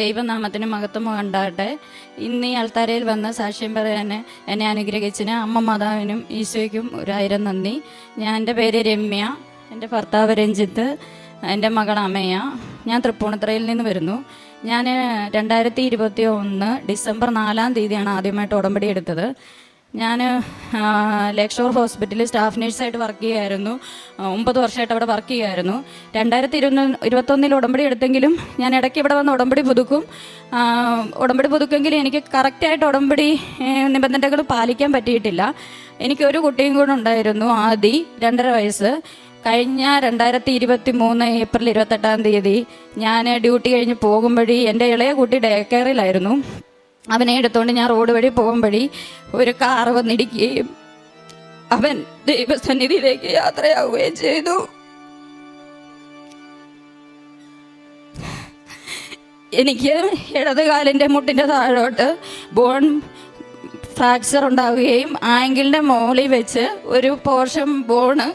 ദൈവനാമത്തിന് മഹത്വം ഉണ്ടാകട്ടെ. ഇന്ന് ഈ അൾത്താരയിൽ വന്ന സാക്ഷ്യം പറയാൻ എന്നെ അനുഗ്രഹിച്ചിന് അമ്മ മാതാവിനും ഈശോയ്ക്കും ഒരായിരം നന്ദി. ഞാൻ എന്റെ പേര് രമ്യ എന്റെ ഭർത്താവ് രഞ്ജിത്ത് എന്റെ മകൾ അമ്മയ ഞാൻ തൃപ്പൂണിത്തറയിൽ നിന്ന് വരുന്നു. ഞാൻ രണ്ടായിരത്തി ഇരുപത്തി ഒന്ന് ഡിസംബർ നാലാം തീയതിയാണ് ആദ്യമായിട്ട് ഉടമ്പടി എടുത്തത്. ഞാൻ ലേക്ഷോർ ഹോസ്പിറ്റലിൽ സ്റ്റാഫ് നഴ്സായിട്ട് വർക്ക് ചെയ്യുമായിരുന്നു ഒമ്പത് വർഷമായിട്ട് അവിടെ വർക്ക് ചെയ്യുമായിരുന്നു രണ്ടായിരത്തി ഇരുന്ന ഇരുപത്തൊന്നിൽ ഉടമ്പടി എടുത്തെങ്കിലും ഞാൻ ഇടയ്ക്ക് ഇവിടെ വന്ന് ഉടമ്പടി പുതുക്കും. ഉടമ്പടി പുതുക്കെങ്കിലും എനിക്ക് കറക്റ്റായിട്ട് ഉടമ്പടി നിബന്ധനകൾ പാലിക്കാൻ പറ്റിയിട്ടില്ല. എനിക്കൊരു കുട്ടിയും കൂടെ ഉണ്ടായിരുന്നു ആദി രണ്ടര വയസ്സ്. കഴിഞ്ഞ രണ്ടായിരത്തി ഇരുപത്തി മൂന്ന് ഏപ്രിൽ ഇരുപത്തെട്ടാം തീയതി ഞാൻ ഡ്യൂട്ടി കഴിഞ്ഞ് പോകുമ്പോഴേ എന്റെ ഇളയ കുട്ടി ഡേ കെയറിലായിരുന്നു. അവനെ എടുത്തുകൊണ്ട് ഞാൻ റോഡ് വഴി പോകുമ്പോഴേ ഒരു കാർ വന്നിടിക്കുകയും അവൻ ദൈവസന്നിധിയിലേക്ക് യാത്രയാവുകയും ചെയ്തു. എനിക്ക് ഇടത് കാലിന്റെ മുട്ടിന്റെ താഴോട്ട് ബോൺ ഫ്രാക്ചർ ഉണ്ടാവുകയും ആങ്കിളിന്റെ മോളിൽ വെച്ച് ഒരു പോർഷൻ ബോണ്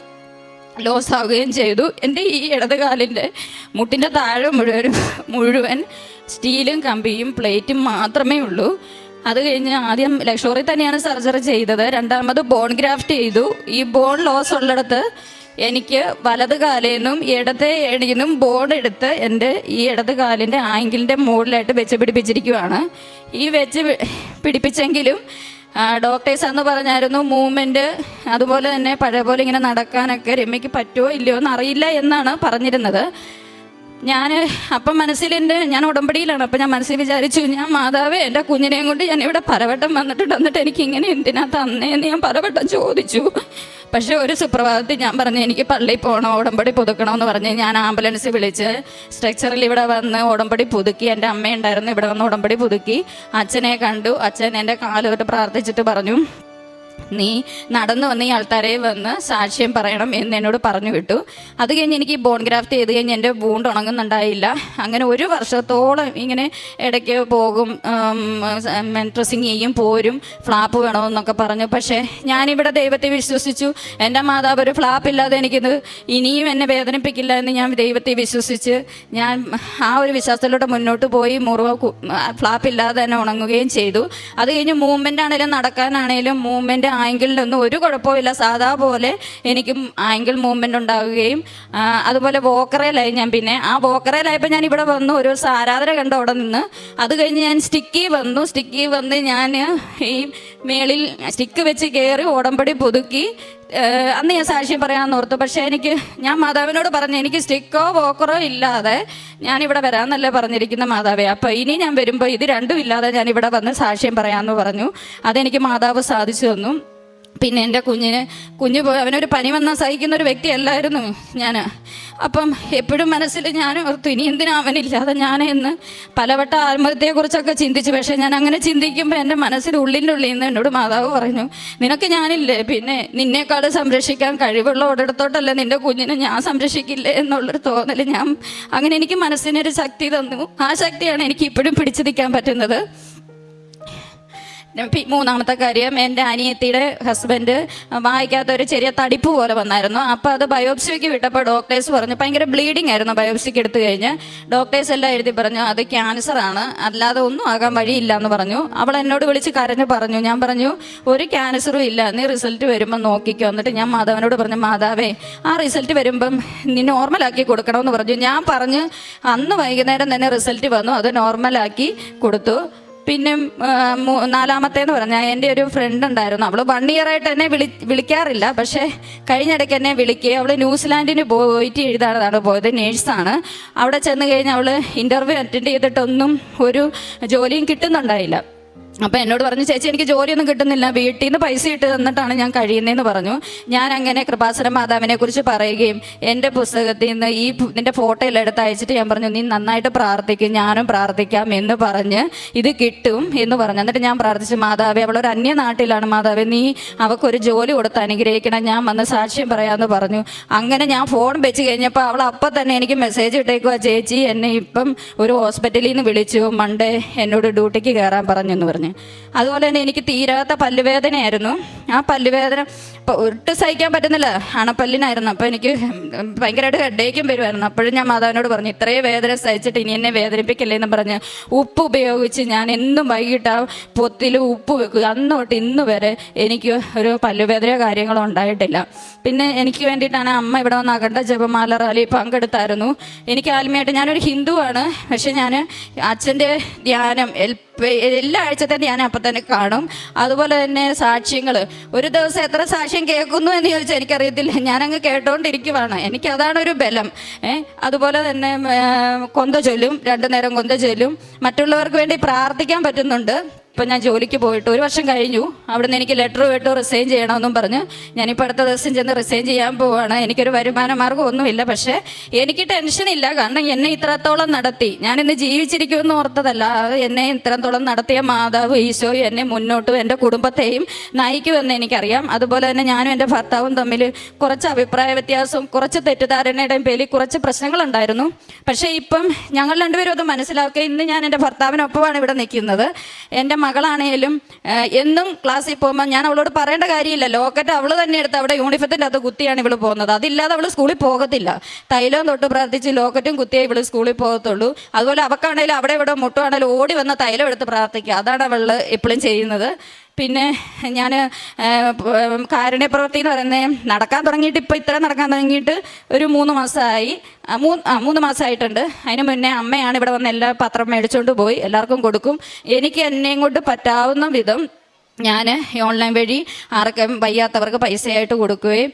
ലോസ് ആവുകയും ചെയ്തു. എന്റെ ഈ ഇടത് കാലിന്റെ മുട്ടിന്റെ താഴെ മുഴുവൻ മുഴുവൻ സ്റ്റീലും കമ്പിയും പ്ലേറ്റും മാത്രമേ ഉള്ളൂ. അത് കഴിഞ്ഞ് ആദ്യം ലക്ഷോറിൽ തന്നെയാണ് സർജറി ചെയ്തത്. രണ്ടാമത് ബോൺ ഗ്രാഫ്റ്റ് ചെയ്തു. ഈ ബോൺ ലോസ് ഉള്ളിടത്ത് എനിക്ക് വലത് കാലിൽ നിന്നും ഇടത്തെ ഏണിയിൽ നിന്നും ബോൺ എടുത്ത് എന്റെ ഈ ഇടത് കാലിന്റെ ആങ്കിളിന്റെ മുകളിലായിട്ട് വെച്ച് പിടിപ്പിച്ചിരിക്കുവാണ്. ഈ വെച്ച് പിടിപ്പിച്ചെങ്കിലും ഡോക്ടേഴ്സ് അന്ന് പറഞ്ഞായിരുന്നു മൂവ്മെന്റ് അതുപോലെ തന്നെ പഴയ പോലെ ഇങ്ങനെ നടക്കാനൊക്കെ രമ്യക്ക് പറ്റുമോ ഇല്ലയോ എന്ന് അറിയില്ല എന്നാണ് പറഞ്ഞിരുന്നത്. ഞാൻ അപ്പം മനസ്സിൽ എന്റെ ഞാൻ ഉടമ്പടിയിലാണ്. അപ്പം ഞാൻ മനസ്സിൽ വിചാരിച്ചു ഞാൻ മാതാവ് എന്റെ കുഞ്ഞിനെയും കൊണ്ട് ഞാൻ ഇവിടെ പരവട്ടം വന്നിട്ടുണ്ട്. എന്നിട്ട് എനിക്ക് ഇങ്ങനെ എന്തിനാ തന്നേന്ന് ഞാൻ പരവട്ടം ചോദിച്ചു. പക്ഷേ ഒരു സുപ്രഭാതത്തിൽ ഞാൻ പറഞ്ഞു എനിക്ക് പള്ളിയിൽ പോകണം ഉടമ്പടി പുതുക്കണമെന്ന് പറഞ്ഞ് ഞാൻ ആംബുലൻസ് വിളിച്ച് സ്ട്രക്ചറിൽ ഇവിടെ വന്ന് ഉടമ്പടി പുതുക്കി എന്റെ അമ്മയുണ്ടായിരുന്നു ഇവിടെ വന്ന് ഉടമ്പടി പുതുക്കി. അച്ഛനെ കണ്ടു അച്ഛൻ എന്റെ കാലോട്ട് പ്രാർത്ഥിച്ചിട്ട് പറഞ്ഞു നീ നടന്നു വന്ന് ഈ ആൾക്കാരെ വന്ന് സാക്ഷ്യം പറയണം എന്ന് എന്നോട് പറഞ്ഞു വിട്ടു. അത് കഴിഞ്ഞ് എനിക്ക് ബോൺ ഗ്രാഫ്റ്റ് ചെയ്ത് കഴിഞ്ഞ് എന്റെ വൂണ്ട് ഉണങ്ങുന്നുണ്ടായില്ല. അങ്ങനെ ഒരു വർഷത്തോളം ഇങ്ങനെ ഇടയ്ക്ക് പോകും ഡ്രസ്സിങ് ചെയ്യും പോരും ഫ്ലാപ്പ് വേണമെന്നൊക്കെ പറഞ്ഞു. പക്ഷേ ഞാനിവിടെ ദൈവത്തെ വിശ്വസിച്ചു. എന്റെ മാതാവ് ഒരു ഫ്ലാപ്പ് ഇല്ലാതെ എനിക്കിത് ഇനിയും എന്നെ വേദനിപ്പിക്കില്ല എന്ന് ഞാൻ ദൈവത്തെ വിശ്വസിച്ച് ഞാൻ ആ ഒരു വിശ്വാസത്തിലൂടെ മുന്നോട്ട് പോയി മുറിവ് ഫ്ലാപ്പ് ഇല്ലാതെ തന്നെ ഉണങ്ങുകയും ചെയ്തു. അത് കഴിഞ്ഞ് മൂവ്മെന്റ് ആണെങ്കിലും നടക്കാനാണേലും മൂവ്മെന്റ് ആങ്കിളിനൊന്നും ഒരു കുഴപ്പമില്ല സാധാ പോലെ എനിക്കും ആംഗിൾ മൂവ്മെന്റ് ഉണ്ടാവുകയും അതുപോലെ വോക്കറയിലായി ഞാൻ പിന്നെ. ആ വോക്കറയിലായപ്പോൾ ഞാൻ ഇവിടെ വന്നു ഒരു ആരാധന കണ്ട അവിടെ നിന്ന്. അത് കഴിഞ്ഞ് ഞാൻ സ്റ്റിക്കി വന്നു. സ്റ്റിക്കി വന്ന് ഞാൻ ഈ മേളിൽ സ്റ്റിക്ക് വെച്ച് കയറി ഓടമ്പടി പുതുക്കി. അന്ന് ഞാൻ സാക്ഷ്യം പറയാമെന്ന് ഓർത്തു. പക്ഷേ എനിക്ക് ഞാൻ മാതാവിനോട് പറഞ്ഞു എനിക്ക് സ്റ്റിക്കോ വോക്കറോ ഇല്ലാതെ ഞാൻ ഞാനിവിടെ വരാമെന്നല്ലേ പറഞ്ഞിരിക്കുന്ന മാതാവേ. അപ്പോൾ ഇനി ഞാൻ വരുമ്പോൾ ഇത് രണ്ടും ഇല്ലാതെ ഞാൻ ഇവിടെ വന്ന് സാക്ഷ്യം പറയാമെന്ന് പറഞ്ഞു. അതെനിക്ക് മാതാവ് സാധിച്ചു തന്നു. പിന്നെ എന്റെ കുഞ്ഞിന് കുഞ്ഞ് പോയി അവനൊരു പനി വന്നാൽ സഹിക്കുന്ന ഒരു വ്യക്തിയല്ലായിരുന്നു ഞാൻ. അപ്പം എപ്പോഴും മനസ്സിൽ ഞാൻ ഓർത്തു ഇനി എന്തിനാ അവനില്ലാതെ ഞാൻ എന്ന്? പലവട്ട ആത്മഹത്യയെക്കുറിച്ചൊക്കെ ചിന്തിച്ചു. പക്ഷേ ഞാൻ അങ്ങനെ ചിന്തിക്കുമ്പോൾ എന്റെ മനസ്സിൽ ഉള്ളിന്റെ ഉള്ളിൽ നിന്ന് എന്നോട് മാതാവ് പറഞ്ഞു നിനക്ക് ഞാനില്ലേ? പിന്നെ നിന്നേക്കാൾ സംരക്ഷിക്കാൻ കഴിവുള്ള ഒരിടത്തോട്ടല്ല നിന്റെ കുഞ്ഞിനെ ഞാൻ സംരക്ഷിക്കില്ലേ? എന്നുള്ളൊരു തോന്നൽ ഞാൻ അങ്ങനെ എനിക്ക് മനസ്സിനൊരു ശക്തി തന്നു. ആ ശക്തിയാണ് എനിക്ക് ഇപ്പോഴും പിടിച്ചു നിൽക്കാൻ പറ്റുന്നത്. മൂന്നാമത്തെ കാര്യം എന്റെ അനിയത്തിയുടെ ഹസ്ബൻഡ് വായിക്കാത്ത ഒരു ചെറിയ തടിപ്പ് പോലെ വന്നായിരുന്നു. അപ്പോൾ അത് ബയോപ്സിക്ക് വിട്ടപ്പോൾ ഡോക്ടേഴ്സ് പറഞ്ഞു ഭയങ്കര ബ്ലീഡിംഗ് ആയിരുന്നു ബയോപ്സിക്ക് എടുത്തു കഴിഞ്ഞ്. ഡോക്ടേഴ്സ് എല്ലാം എഴുതി പറഞ്ഞു അത് ക്യാൻസർ ആണ് അല്ലാതെ ഒന്നും ആകാൻ വഴിയില്ല എന്ന് പറഞ്ഞു. അവൾ എന്നോട് വിളിച്ച് കരഞ്ഞു പറഞ്ഞു ഞാൻ പറഞ്ഞു ഒരു ക്യാൻസറും ഇല്ല നീ റിസൾട്ട് വരുമ്പോൾ നോക്കിക്കോ. എന്നിട്ട് ഞാൻ മാധവനോട് പറഞ്ഞു മാതാവേ ആ റിസൾട്ട് വരുമ്പം നീ നോർമലാക്കി കൊടുക്കണമെന്ന് പറഞ്ഞു. ഞാൻ പറഞ്ഞ് അന്ന് വൈകുന്നേരം തന്നെ റിസൾട്ട് വന്നു അത് നോർമലാക്കി കൊടുത്തു. പിന്നെ നാലാമത്തേന്ന് പറഞ്ഞാൽ എന്റെ ഒരു ഫ്രണ്ട് ഉണ്ടായിരുന്നു. അവൾ വൺ ഇയർ ആയിട്ട് എന്നെ വിളി വിളിക്കാറില്ല. പക്ഷേ കഴിഞ്ഞിടയ്ക്ക് എന്നെ വിളിക്കുകയും അവൾ ന്യൂസിലാൻഡിന് പോയിട്ട് എഴുതാനാണ് പോയത് നേഴ്സാണ്. അവിടെ ചെന്ന് കഴിഞ്ഞ് അവൾ ഇന്റർവ്യൂ അറ്റൻഡ് ചെയ്തിട്ടൊന്നും ഒരു ജോലിയും കിട്ടുന്നുണ്ടായില്ല. അപ്പം എന്നോട് പറഞ്ഞു ചേച്ചി എനിക്ക് ജോലിയൊന്നും കിട്ടുന്നില്ല. വീട്ടിൽ നിന്ന് പൈസ ഇട്ട് തന്നിട്ടാണ് ഞാൻ കഴിയുന്നതെന്ന് പറഞ്ഞു. ഞാൻ അങ്ങനെ കൃപാസന മാതാവിനെ കുറിച്ച് പറയുകയും എന്റെ പുസ്തകത്തിൽ നിന്ന് ഈ നിന്റെ ഫോട്ടോ എടുത്ത് അയച്ചിട്ട് ഞാൻ പറഞ്ഞു നീ നന്നായിട്ട് പ്രാർത്ഥിക്കും ഞാനും പ്രാർത്ഥിക്കാം എന്ന് പറഞ്ഞ് ഇത് കിട്ടും എന്ന് പറഞ്ഞു. എന്നിട്ട് ഞാൻ പ്രാർത്ഥിച്ചു മാതാവ് അവളൊരു അന്യ നാട്ടിലാണ് മാതാവ് നീ അവൾക്കൊരു ജോലി കൊടുത്ത് അനുഗ്രഹിക്കണം. ഞാൻ വന്ന് സാക്ഷ്യം പറയാമെന്ന് പറഞ്ഞു. അങ്ങനെ ഞാൻ ഫോൺ വെച്ച് കഴിഞ്ഞപ്പോൾ അവൾ അപ്പം തന്നെ എനിക്ക് മെസ്സേജ് ഇട്ടേക്കുക ചേച്ചി എന്നെ ഇപ്പം ഒരു ഹോസ്പിറ്റലിൽ നിന്ന് വിളിച്ചു. മൺഡേ എന്നോട് ഡ്യൂട്ടിക്ക് കയറാൻ പറഞ്ഞു എന്ന് പറഞ്ഞു. അതുപോലെ തന്നെ എനിക്ക് തീരാത്ത പല്ലുവേദനയായിരുന്നു. ആ പല്ലുവേദന അപ്പോൾ ഒട്ടും സഹിക്കാൻ പറ്റുന്നില്ല. അണപ്പല്ലിനായിരുന്നു. അപ്പോൾ എനിക്ക് ഭയങ്കരമായിട്ട് ഹെഡേക്കും വരുമായിരുന്നു അപ്പോഴും ഞാൻ മാതാവിനോട് പറഞ്ഞു ഇത്രയും വേദന സഹിച്ചിട്ട് ഇനി എന്നെ വേദനിപ്പിക്കല്ലേ എന്ന് പറഞ്ഞ് ഉപ്പ് ഉപയോഗിച്ച് ഞാൻ എന്നും വൈകിട്ട് ആ പൊത്തിൽ ഉപ്പ് വെക്കുക. അന്ന് തൊട്ട് ഇന്ന് വരെ എനിക്ക് ഒരു പല്ലുവേദനയോ കാര്യങ്ങളോ ഉണ്ടായിട്ടില്ല. പിന്നെ എനിക്ക് വേണ്ടിയിട്ടാണ് അമ്മ ഇവിടെ വന്ന് അഖണ്ഡ ജപമാല റാലി പങ്കെടുത്തായിരുന്നു. എനിക്ക് ആത്മീയമായിട്ട് ഞാനൊരു ഹിന്ദുവാണ്. പക്ഷെ ഞാൻ അച്ഛന്റെ ധ്യാനം എല്ലാ ആഴ്ചത്തെ ധ്യാനം അപ്പം തന്നെ കാണും. അതുപോലെ തന്നെ സാക്ഷ്യങ്ങൾ ഒരു ദിവസം എത്ര സാക്ഷ്യം കേൾക്കുന്നു എന്ന് ചോദിച്ചാൽ എനിക്കറിയത്തില്ല. ഞാനങ്ങ് കേട്ടോണ്ടിരിക്കുവാണ്. എനിക്കതാണ് ഒരു ബലം. ഏ അതുപോലെ തന്നെ കൊന്ത ചൊല്ലും രണ്ടു നേരം കൊന്ത ചൊല്ലും. മറ്റുള്ളവർക്ക് വേണ്ടി പ്രാർത്ഥിക്കാൻ പറ്റുന്നുണ്ട്. ഇപ്പം ഞാൻ ജോലിക്ക് പോയിട്ട് ഒരു വർഷം കഴിഞ്ഞു. അവിടുന്ന് എനിക്ക് ലെറ്റർ വിട്ട് റിസൈൻ ചെയ്യണമെന്നും പറഞ്ഞ്. ഞാനിപ്പോൾ അടുത്ത ദിവസം ചെന്ന് റിസൈൻ ചെയ്യാൻ പോവാണ്. എനിക്കൊരു വരുമാന മാർഗം ഒന്നുമില്ല. പക്ഷേ എനിക്ക് ടെൻഷനില്ല കാരണം എന്നെ ഇത്രത്തോളം നടത്തി. ഞാനിന്ന് ജീവിച്ചിരിക്കുമെന്ന് ഓർത്തതല്ല. എന്നെ ഇത്രത്തോളം നടത്തിയ മാതാവ് ഈശോയും എന്നെ മുന്നോട്ടും എന്റെ കുടുംബത്തെയും നയിക്കുമെന്ന് എനിക്കറിയാം. അതുപോലെ തന്നെ ഞാനും എന്റെ ഭർത്താവും തമ്മിൽ കുറച്ച് അഭിപ്രായ വ്യത്യാസവും കുറച്ച് തെറ്റിദ്ധാരണയുടെയും പേരിൽ കുറച്ച് പ്രശ്നങ്ങളുണ്ടായിരുന്നു. പക്ഷേ ഇപ്പം ഞങ്ങൾ രണ്ടുപേരും അത് മനസ്സിലാക്കുക ഇന്ന് ഞാൻ എന്റെ ഭർത്താവിനൊപ്പമാണ് ഇവിടെ നിൽക്കുന്നത്. എന്റെ മകളാണേലും എന്നും ക്ലാസ്സിൽ പോകുമ്പോൾ ഞാൻ അവളോട് പറയേണ്ട കാര്യമില്ല ലോക്കറ്റ് അവൾ തന്നെ എടുത്ത് അവിടെ യൂണിഫത്തിന്റെ അകത്ത് കുത്തിയാണ് ഇവൾ പോകുന്നത്. അതില്ലാതെ അവൾ സ്കൂളിൽ പോകത്തില്ല. തൈലവും തൊട്ട് പ്രാർത്ഥിച്ച് ലോക്കറ്റും കുത്തിയേ ഇവൾ സ്കൂളിൽ പോകത്തുള്ളൂ. അതുപോലെ അവക്കാണേലും അവിടെ ഇവിടെ മുട്ടുവാണേലും ഓടി വന്ന തൈലം എടുത്ത് പ്രാർത്ഥിക്കുക. അതാണ് അവൾ എപ്പോഴും ചെയ്യുന്നത്. പിന്നെ ഞാൻ കാരുണ്യ പ്രവൃത്തി എന്ന് പറയുന്നത് നടക്കാൻ തുടങ്ങിയിട്ട് ഇപ്പോൾ ഇത്ര നടക്കാൻ തുടങ്ങിയിട്ട് ഒരു മൂന്ന് മാസമായി മൂന്ന് മൂന്ന് മാസമായിട്ടുണ്ട് അതിന് മുന്നേ അമ്മയാണ് ഇവിടെ വന്ന് എല്ലാ പത്രം മേടിച്ചുകൊണ്ട് പോയി. എല്ലാവർക്കും കൊടുക്കും. എനിക്ക് എന്നെയും കൊണ്ട് പറ്റാവുന്ന വിധം ഞാൻ ഓൺലൈൻ വഴി ആർക്കും വയ്യാത്തവർക്ക് പൈസയായിട്ട് കൊടുക്കുകയും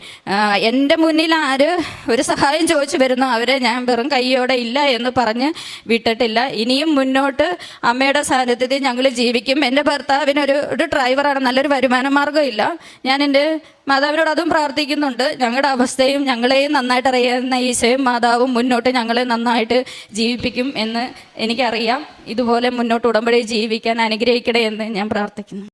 എന്റെ മുന്നിൽ ആര് ഒരു സഹായം ചോദിച്ചു വരുന്നു അവരെ ഞാൻ വെറും കൈയോടെ ഇല്ല എന്ന് പറഞ്ഞ് വിട്ടിട്ടില്ല. ഇനിയും മുന്നോട്ട് അമ്മയുടെ സാന്നിധ്യത്തിൽ ഞങ്ങൾ ജീവിക്കും. എന്റെ ഭർത്താവിനൊരു ഒരു ഡ്രൈവറാണ് നല്ലൊരു വരുമാന മാർഗമില്ല ഞാൻ എന്റെ മാതാവിനോട് അതും പ്രാർത്ഥിക്കുന്നുണ്ട്. ഞങ്ങളുടെ അവസ്ഥയും ഞങ്ങളെയും നന്നായിട്ട് അറിയാവുന്ന ഈശോയും മാതാവും മുന്നോട്ട് ഞങ്ങളെ നന്നായിട്ട് ജീവിപ്പിക്കും എന്ന് എനിക്കറിയാം. ഇതുപോലെ മുന്നോട്ട് ഉടമ്പടി ജീവിക്കാൻ അനുഗ്രഹിക്കണേ എന്ന് ഞാൻ പ്രാർത്ഥിക്കുന്നു.